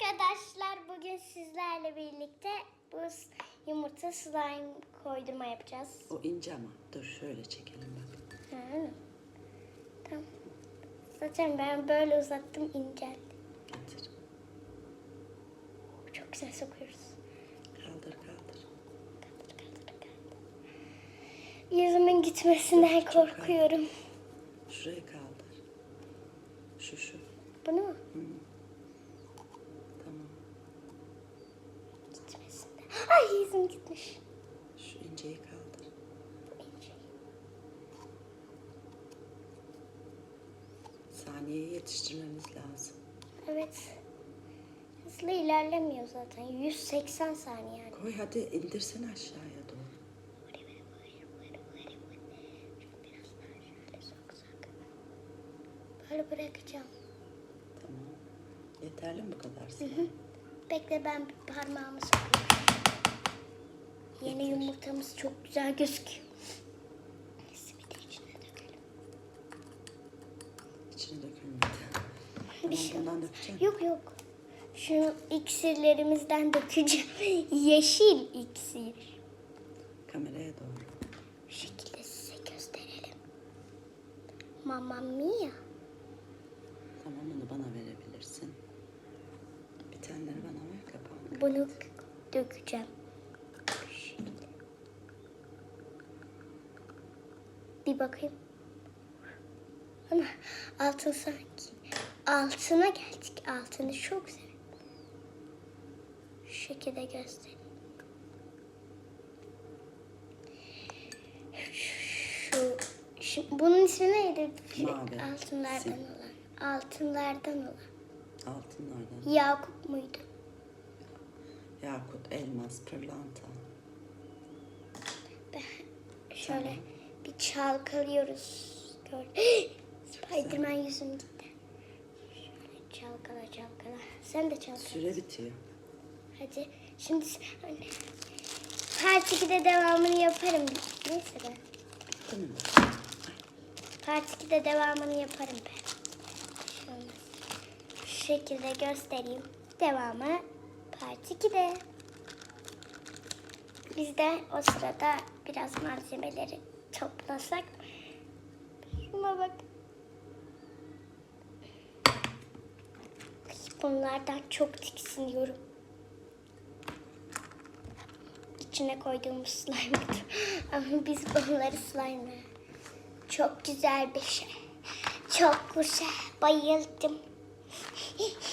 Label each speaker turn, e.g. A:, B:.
A: Arkadaşlar bugün sizlerle birlikte bu yumurta slime koydurma yapacağız.
B: O ince ama. Dur şöyle çekelim bak.
A: Ha, Tamam. Zaten ben böyle uzattım inceldi.
B: Getir.
A: Çok güzel sokuyoruz.
B: Kaldır kaldır.
A: Yüzümün gitmesinden
B: Çok
A: korkuyorum.
B: Şurayı kaldır. Şu şu.
A: Bunu mu?
B: Tamam.
A: Gitmesinden. Ay yüzüm gitmiş.
B: Şu inceyi kaldır.
A: İnce.
B: Yetiştirmemiz lazım.
A: Evet. Hızlı ilerlemiyor zaten. 180 saniye yani.
B: Koy hadi indirsene aşağıya doğru.
A: Böyle bırakacağım.
B: Tamam. Yeterli mi bu kadar slime?
A: Bekle ben parmağımı sokayım. Yeni yumurtamız çok güzel gözüküyor. Bir içine dökelim.
B: İçine dökülmedi.
A: Bir şey
B: bundan
A: olmaz.
B: dökeceksin.
A: Yok yok. Şu iksirlerimizden dökeceğim. Yeşil iksir.
B: Kameraya doğru.
A: Bu şekilde size gösterelim. Mamma mia.
B: Tamam onu bana verebilirsin. Bitenleri bana ver kapağını.
A: Bunu dökeceğim. Bu şekilde. Bir bakayım. Ama altın sanki. Altına geldik. Altını çok seviyorum. Şu şekilde göstereyim. Şu, şu bunun ismi neydi?
B: Mavi.
A: Altınlardan
B: Sim.
A: olan. Altınlardan olan.
B: Altınlardan.
A: Yakup muydu?
B: Yakut, elmas, pırlanta.
A: Şöyle
B: Tamam.
A: Bir çalkalıyoruz. Spiderman yüzüm gitti. Şöyle çalkala çalkala. Sen de çalkala.
B: Süre bitiyor.
A: Hadi. Şimdi anne. Part 2'de devamını yaparım. Neyse ben.
B: Mi?
A: Part 2'de devamını yaparım ben. Şöyle. Şu şekilde göstereyim. Devamı Part 2'de. Biz de o sırada biraz malzemeleri toplasak. Şuna bak. Bunlardan çok tiksiniyorum. İçine koyduğumuz slime. Ama biz bunları slime. Çok güzel bir şey. Çok güzel. Bayıldım.